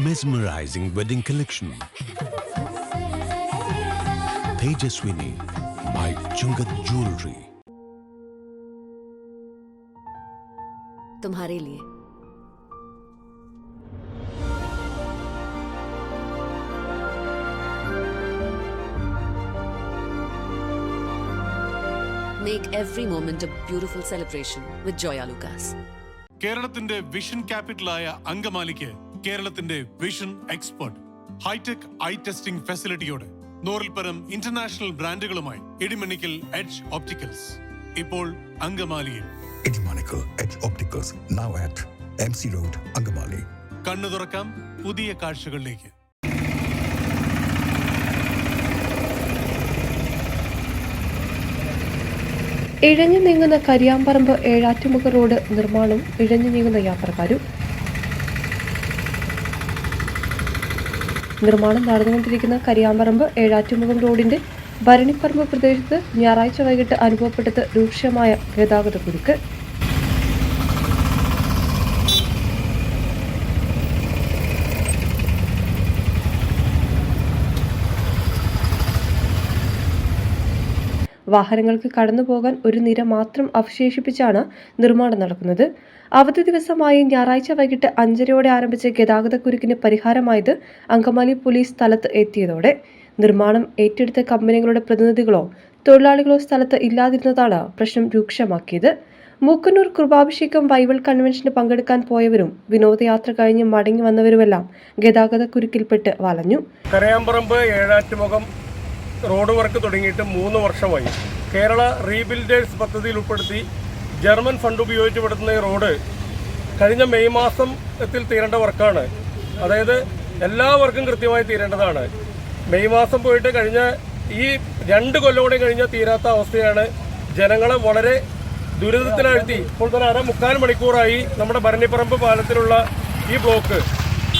mesmerizing wedding collection. Tejaswini by Chungat Jewelry. तुम्हारे लिए Make every moment a beautiful celebration with Joya Lucas. കേരളത്തിന്റെ vision ക്യാപിറ്റലായ അങ്കമാലിക്ക് കേരളത്തിന്റെ vision expert hi-tech eye testing ഫെസിലിറ്റിയോടെ നൂറിൽ പരം ഇന്റർനാഷണൽ ബ്രാൻഡുകളുമായി ഇടിമണിക്കൽ എഡ്ജ് ഓപ്റ്റിക്കൽസ് ഇപ്പോൾ അങ്കമാലിയിൽ. Edge Edge Opticals, now at MC Road, Angamali. കണ്ണു തുറക്കാം പുതിയ കാഴ്ചകളിലേക്ക്. ഇഴഞ്ഞു നീങ്ങുന്ന കരിയാമ്പറമ്പ് ഏഴാറ്റുമുഖ റോഡ് നിർമ്മാണം ഇഴഞ്ഞു നീങ്ങുന്ന യാത്രക്കാരും നിർമ്മാണം നടന്നുകൊണ്ടിരിക്കുന്ന കരിയാമ്പറമ്പ് ഏഴാറ്റുമുഖം റോഡിന്റെ ഭരണിപ്പറമ്പ് പ്രദേശത്ത് ഞായറാഴ്ച വൈകിട്ട് അനുഭവപ്പെട്ടത് രൂക്ഷമായ ഗതാഗത കുരുക്ക്. വാഹനങ്ങൾക്ക് കടന്നുപോകാൻ ഒരു നിര മാത്രം അവശേഷിപ്പിച്ചാണ് നിർമ്മാണം നടക്കുന്നത്. അവധി ദിവസമായി ഞായറാഴ്ച വൈകിട്ട് അഞ്ചരയോടെ ആരംഭിച്ച ഗതാഗതക്കുരുക്കിന് പരിഹാരമായത് അങ്കമാലി പോലീസ് സ്ഥലത്ത് എത്തിയതോടെ. നിർമ്മാണം ഏറ്റെടുത്ത കമ്പനികളുടെ പ്രതിനിധികളോ തൊഴിലാളികളോ സ്ഥലത്ത് ഇല്ലാതിരുന്നതാണ് പ്രശ്നം രൂക്ഷമാക്കിയത്. മൂക്കന്നൂർ കൃപാഭിഷേകം ബൈബിൾ കൺവെൻഷന് പങ്കെടുക്കാൻ പോയവരും വിനോദയാത്ര കഴിഞ്ഞ് മടങ്ങി വന്നവരുമെല്ലാം ഗതാഗതക്കുരുക്കിൽപ്പെട്ട് വലഞ്ഞു. കരയാമ്പറമ്പ് ഏഴാറ്റുമുഖം റോഡ് വർക്ക് തുടങ്ങിയിട്ട് മൂന്ന് വർഷമായി. കേരള റീബിൽഡേഴ്സ് പദ്ധതിയിൽ ഉൾപ്പെടുത്തി ജർമ്മൻ ഫണ്ട് ഉപയോഗിച്ച് പെടുത്തുന്ന ഈ റോഡ് കഴിഞ്ഞ മെയ് മാസത്തിൽ തീരേണ്ട വർക്കാണ്. അതായത് എല്ലാ വർക്കും കൃത്യമായി തീരേണ്ടതാണ്. മെയ് മാസം പോയിട്ട് കഴിഞ്ഞ ഈ രണ്ട് കൊല്ലം കൂടെ കഴിഞ്ഞാൽ തീരാത്ത അവസ്ഥയാണ് ജനങ്ങളെ വളരെ ദുരിതത്തിലാഴ്ത്തി. ഇപ്പോൾ തന്നെ അര മുക്കാൽ മണിക്കൂറായി നമ്മുടെ ഭരണിപ്പറമ്പ് പാലത്തിലുള്ള ഈ ബ്ലോക്ക്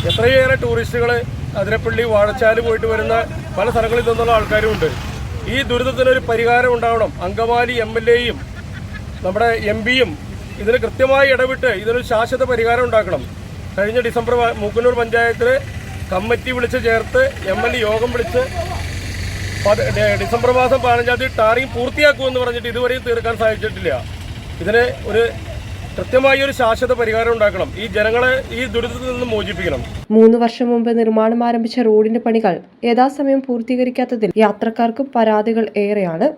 എത്രയേറെ ടൂറിസ്റ്റുകൾ അതിരപ്പള്ളി വാഴച്ചാൽ പോയിട്ട് വരുന്ന പല സ്ഥലങ്ങളിൽ നിന്നുള്ള ആൾക്കാരുമുണ്ട് ഈ ദുരിതത്തിനൊരു പരിഹാരം ഉണ്ടാവണം. അങ്കമാലി എം എൽ എയും നമ്മുടെ എം പിയും ഇതിന് കൃത്യമായി ഇടപെട്ട് ഇതിനൊരു ശാശ്വത പരിഹാരം ഉണ്ടാക്കണം. കഴിഞ്ഞ ഡിസംബർ മൂക്കന്നൂർ പഞ്ചായത്തിൽ കമ്മിറ്റി വിളിച്ച് ചേർത്ത് എം എൽ യോഗം വിളിച്ച് ഡിസംബർ മാസം പതിനഞ്ചാം തീയതി ടാറിങ് പൂർത്തിയാക്കുമെന്ന് പറഞ്ഞിട്ട് ഇതുവരെയും തീർക്കാൻ സാധിച്ചിട്ടില്ല. ഇതിന് ഒരു കൃത്യമായി ഒരു ശാശ്വത പരിഹാരം ഉണ്ടാക്കണം. ഈ ജനങ്ങളെ ഈ ദുരിതത്തിൽ നിന്ന് മോചിപ്പിക്കണം. മൂന്ന് വർഷം മുമ്പ് നിർമ്മാണം ആരംഭിച്ച റോഡിന്റെ പണികൾ യഥാസമയം പൂർത്തീകരിക്കാത്തതിൽ യാത്രക്കാർക്കും പരാതികൾ ഏറെയാണ്.